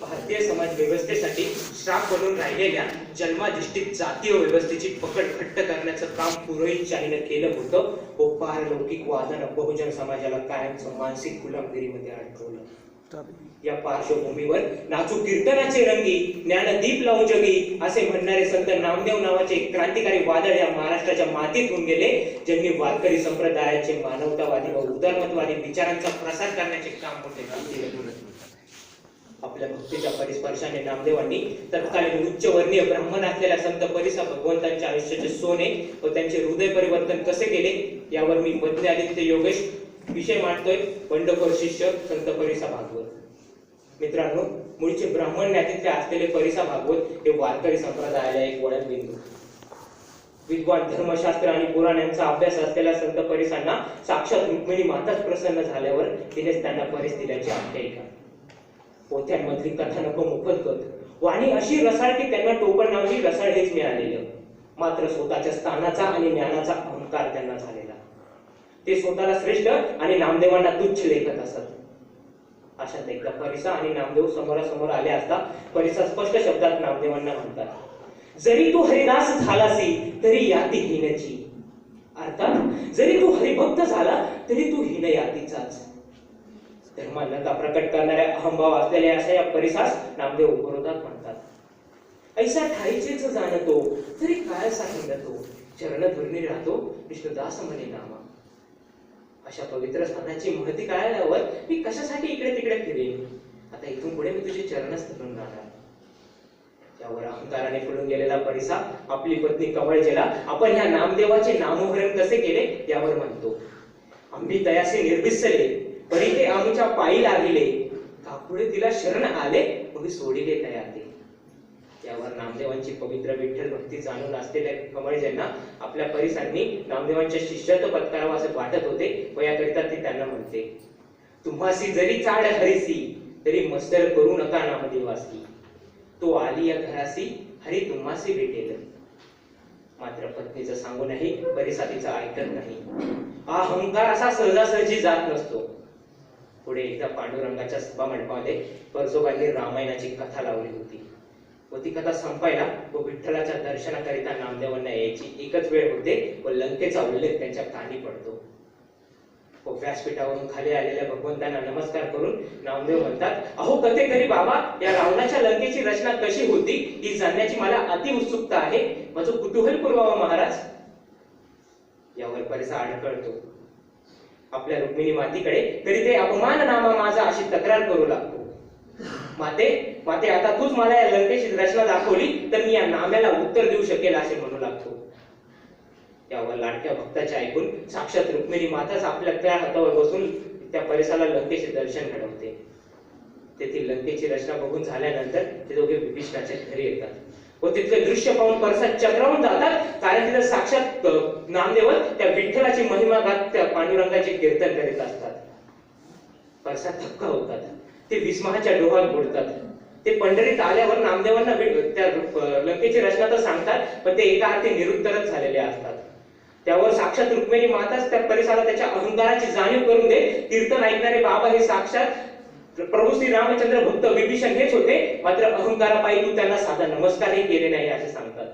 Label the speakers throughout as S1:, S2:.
S1: भारतीय समाज व्यवस्थेसाठी श्राप बनून राहिलेल्या जन्माधिष्ठित जातीय व्यवस्थेची पकड घट्ट करण्याचं काम पुरोहित शाहीनं केलं होतं. व पारलौकिक वादन बहुजन समाजाला कायमचं मानसिक गुलामगिरीमध्ये अडकवलं या पार्श्वभूमीवर नाचू कीर्तनाचे रंगी ज्ञानदीप लावू जगी असे म्हणणारे संत नामदेव नावाचे क्रांतिकारी वादळ या महाराष्ट्राच्या मातीत होऊन गेले ज्यांनी वारकरी संप्रदायाचे मानवतावादी व उदारमतवादी विचारांचा प्रसार करण्याचे काम मोठे केले आपल्या भक्तीच्या परिस्पर्शाने नामदेवांनी तत्कालीन उच्च वर्णीय ब्राह्मण असलेल्या संत परिसा भगवंतांच्या आयुष्याचे सोने व त्यांचे हृदय परिवर्तन कसे केले यावर मी पत्नी आदित्य योगेश विषय मांडतोय बंडखोर शिष्य संत परिसा भागवत. मित्रांनो मूळचे ब्राह्मण ज्ञातीतले असलेले परिसा भागवत हे वारकरी संप्रदायाला एक वळण बिंदू. विद्वान धर्मशास्त्र आणि पुराण यांचा अभ्यास असलेल्या संत परिसांना साक्षात रुक्मिणी माताच प्रसन्न झाल्यावर तिनेच त्यांना परिस दिल्याची आख्यायिका. पोथ्यांमधली कथानक मोफत गत वाणी अशी रसाळ की त्यांना टोपण नावही रसाळ हेच मिळालेलं. मात्र स्वतःच्या स्थानाचा आणि ज्ञानाचा अहंकार त्यांना झालेला. ते स्वतःला श्रेष्ठ आणि नामदेवांना तुच्छ लेखत असत. अशात एकदा परिसा आणि नामदेव समोरासमोर आले असता परिसा स्पष्ट शब्दात नामदेवांना म्हणतात जरी तू हरिदास झालासी तरी याती हिनची. अर्थात जरी तू हरिभक्त झाला तरी तू हिन यातीचाच धर्मांना प्रकट करणाऱ्या अहंभाव असलेल्या अशा या परिसास नामदेव उपरोधात म्हणतात. ऐसा ठाईचेच जाणतो तरी काय सांगितलं चरण धुरणी राहतो विष्णुदास म्हणे नामा. अशा पवित्र स्थानाची महती कळाल्यावर मी कशासाठी इकडे तिकडे फिरेन? आता इथून पुढे मी तुझे चरणच धरून राहणार त्यावर अहंकाराने पडून गेलेला परिसा आपली पत्नी कवळजेला आपण ह्या नामदेवाचे नामोहरण कसे केले? यावर म्हणतो. आम्ही तयासे निर्भिसले स्वामीच्या पायी लागले. कापुढे तिला शरण आले मग सोडिले तयार ते यावर नामदेवांची पवित्र विठ्ठल भक्ती जाणून असलेल्या कमळजेंना आपल्या परिसांनी नामदेवांच्या शिष्यत्व पत्करावं असं वाटत होते व याकरिता ते त्यांना म्हणते तुम्हासी जरी चाड हरीसी तरी मस्तर करू नका नामदेवासी. तो आली या घरासी हरी तुम्हासी भेटेल. मात्र पत्नीचं सांगूनही परिसातीचं ऐकत नाही. हा अहंकार असा सहजासहजी जात नसतो. पुढे एकदा पांडुरंगाच्या सभा मंडपामध्ये परजोबांनी रामायणाची कथा लावली होती. व ती कथा संपायला व विठ्ठलाच्या दर्शनाकरिता नामदेवांना यायची एकच वेळ होते व लंकेचा उल्लेख त्यांच्या कानी पडतो. व व्यासपीठावरून खाली आलेल्या भगवंतांना नमस्कार करून नामदेव म्हणतात अहो कथेकरी बाबा या रावणाच्या लंकेची रचना कशी होती ही जाणण्याची मला अति उत्सुकता आहे. माझं कुतूहल पुरवावा महाराज. यावर परिसा अडकळतो आपल्या रुक्मिणी मातीकडे तरी ते अपमान नामा माझा अशी तक्रार करू लागतो. माते माते आता तूच मला या लंकेची रचना दाखवली तर मी या नाम्याला उत्तर देऊ शकेल असे म्हणू लागतो. यावर लाडक्या भक्ताचे ऐकून साक्षात रुक्मिणी माताच आपल्या त्या हातावर बसून त्या परिसराला लंकेचे दर्शन घडवते. तेथील लंकेची रचना बघून झाल्यानंतर ते दोघे विभीषणाच्या घरी येतात. व तिथले दृश्य पाहून परसात चक्रावून जातात. कारण तिथे साक्षात नामदेवत त्या विठ्ठलाची महिमा गात त्या पांडुरंगाचे कीर्तन करीत असतात. परसाद थक्का होतात. ते विस्महाच्या डोहात बुडतात. ते पंढरीत आल्यावर नामदेवांना त्या लंकेची रचना तर सांगतात पण ते एका अर्थी निरुत्तरच झालेले असतात. त्यावर साक्षात रुक्मिणी माताच त्या परिसराला त्याच्या अहंकाराची जाणीव करून दे कीर्तन ऐकणारे बाबा हे साक्षात प्रभू श्री रामचंद्र भक्त विभीषण हेच होते. मात्र अहंकारापायी तू त्यांना साधा नमस्कारही केले नाही असे सांगतात.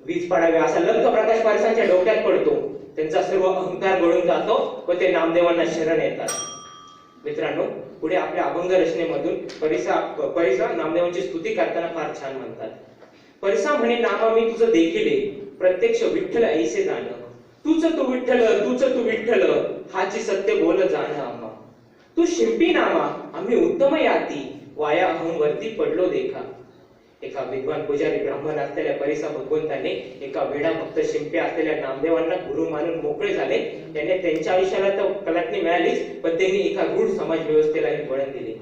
S1: वीज पडावी असा लंक प्रकाश पारसांच्या डोक्यात पडतो. त्यांचा सर्व अहंकार गळून जातो व ते नामदेवांना शरण येतात. मित्रांनो पुढे आपल्या अभंग रचनेमधून परिसा परिसा नामदेवांची स्तुती करताना फार छान म्हणतात. परिसा म्हणे नामा मी तुझं देखिले प्रत्यक्ष विठ्ठल ऐसे जाण. तूच तू विठ्ठल तूच तू विठ्ठल हाची सत्य बोल जाण आम्हा तू शिंपी नामा आम्ही उत्तम याती. वाया अहम वरती पडलो देखा. एका विद्वान पुजारी ब्राह्मण असलेल्या परिसा भगवंताने एका वेडा भक्त शिंपे असलेल्या नामदेवांना गुरु मानून मोकळे झाले. त्याने त्यांच्या आयुष्याला तर कलाटणी मिळालीच पण त्यांनी एका रूढ समाज व्यवस्थेलाही वळण दिले.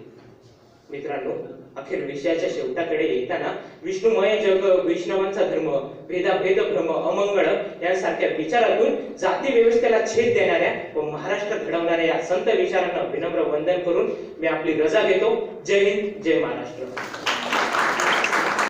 S1: मित्रांनो अखेर विषयाच्या शेवटाकडे येताना विष्णुमय जग वैष्णवांचा धर्म भेदाभेद भ्रम अमंगळ यांसारख्या विचारातून जाती व्यवस्थेला छेद देणाऱ्या व महाराष्ट्र घडवणाऱ्या या संत विचारांना विनम्र वंदन करून मी आपली रजा घेतो. जय हिंद जय महाराष्ट्र.